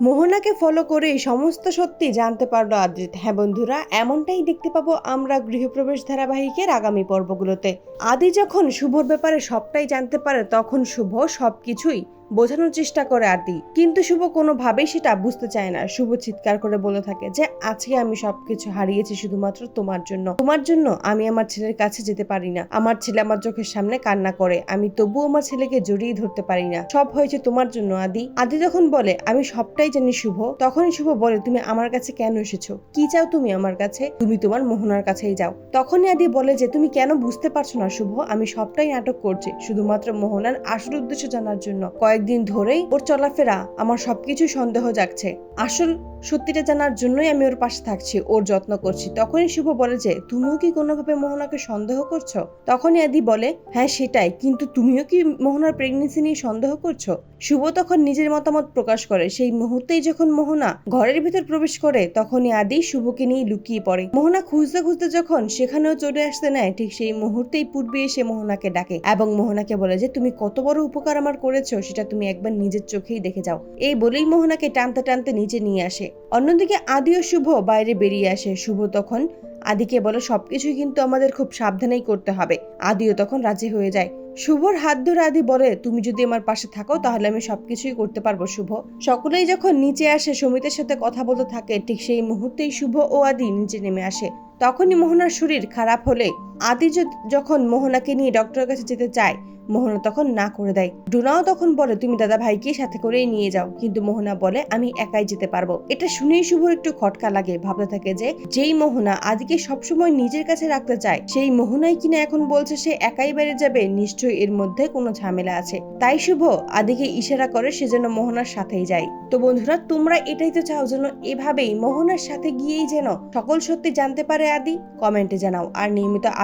মোহনাকে follow করে সমস্ত সত্যি জানতে পারল আদ্রিত হ্যাঁ বন্ধুরা, এমনটাই দেখতে পাবো আমরা গৃহপ্রবেশ ধারাবাহিকের আগামী পর্বগুলোতে। আদি যখন শুভর ব্যাপারে সবটাই জানতে পারে, তখন শুভ সবকিছুই বোঝানোর চেষ্টা করে আদি কিন্তু শুভ কোনোভাবেই সেটা বুঝতে চায় না। শুভ চিৎকার করে বলে থাকে যে, আজকে আমি সবকিছু হারিয়েছি শুধুমাত্র তোমার জন্য। তোমার জন্য আমি আমার ছেলের কাছে যেতে পারি না। আমার ছেলে আমার চোখের সামনে কান্না করে। আমি তবুও আমার ছেলেকে জড়িয়ে ধরতে পারি না। সব হয়েছে তোমার জন্য, আদি। আদি যখন বলে, আমি সবটাই জানি শুভ। তখনই শুভ বলে, তুমি আমার কাছে কেন এসেছ? কি চাও তুমি আমার কাছে? তুমি তোমার মোহনার কাছেই যাও। তখনই আদি বলে যে, তুমি কেন বুঝতে পারছ না শুভ? আমি সবটাই নাটক করছি, শুধুমাত্র মোহনার আসল উদ্দেশ্য জানার জন্য। কয়েকদিন ধরেই ওর চলাফেরা, আমার সবকিছু সন্দেহ জাগছে। আসল সত্যিটা জানার জন্যই আমি ওর পাশে থাকছি, ওর যত্ন করছি। তখনই শুভ বলে যে, তুমিও কি কোনোভাবে মোহনাকে সন্দেহ করছ? তখনই আদি বলে হ্যাঁ সেটাই। কিন্তু তুমিও কি মোহনার প্রেগনেন্সি নিয়ে সন্দেহ করছ? শুভ তখন নিজের মতামত প্রকাশ করে। সেই মুহূর্তেই যখন মোহনা ঘরের ভিতর প্রবেশ করে, তখনই আদি শুভকে নিয়ে লুকিয়ে পড়ে। মোহনা খুঁজতে খুঁজতে যখন সেখানেও চলে আসতে নেয়, ঠিক সেই মুহূর্তেই পূর্বে এসে মোহনাকে ডাকে এবং মোহনাকে বলে যে, তুমি কত বড় উপকার আমার করেছ, সেটা তুমি একবার নিজের চোখেই দেখে যাও। এই বলেই মোহনাকে টানতে টানতে নিচে নিয়ে আসে। অন্যদিকে আদি ও শুভ বাইরে বেরিয়ে আসে। শুভ তখন আদিকে বলে, সবকিছুই কিন্তু আমাদের খুব সাবধানেই করতে হবে। আদিও তখন রাজি হয়ে যায়। শুভর হাত ধরে আদি বলে, তুমি যদি আমার পাশে থাকো, তাহলে আমি সবকিছুই করতে পারব, শুভ। সকলেই যখন নিচে আসে, সমিতের সাথে কথা বলতে থাকে, ঠিক সেই মুহূর্তেই শুভ ও আদি নিচে নেমে আসে। তখনই মোহনার শরীর খারাপ হলে আদি যখন মোহনাকে নিয়ে ডক্টরের কাছে যেতে চায়, মোহনা তখন না করে দেয়। ডোনাও তখন বলে, তুমি দাদা ভাইকে সাথে করেই নিয়ে যাও। কিন্তু মোহনা বলে, আমি একাই যেতে পারব। এটা শুনেই শুভর একটু খটকা লাগে, ভাবতে থাকে যে, যেই মোহনা আদিকে সবসময় নিজের কাছে রাখতে চায়, সেই মোহনাই কিনা এখন বলছে সে একাই বেড়ে যাবে, নিশ্চয়ই এর মধ্যে কোনো ঝামেলা আছে। তাই শুভ আদিকে ইশারা করে সে যেন মোহনার সাথেই যায়। তো বন্ধুরা, তোমরা এটাই তো চাও যেন এভাবেই মোহনার সাথে গিয়েই যেন সকল সত্যি জানতে পারে আদি? কমেন্টে জানাও। আর নিয়মিত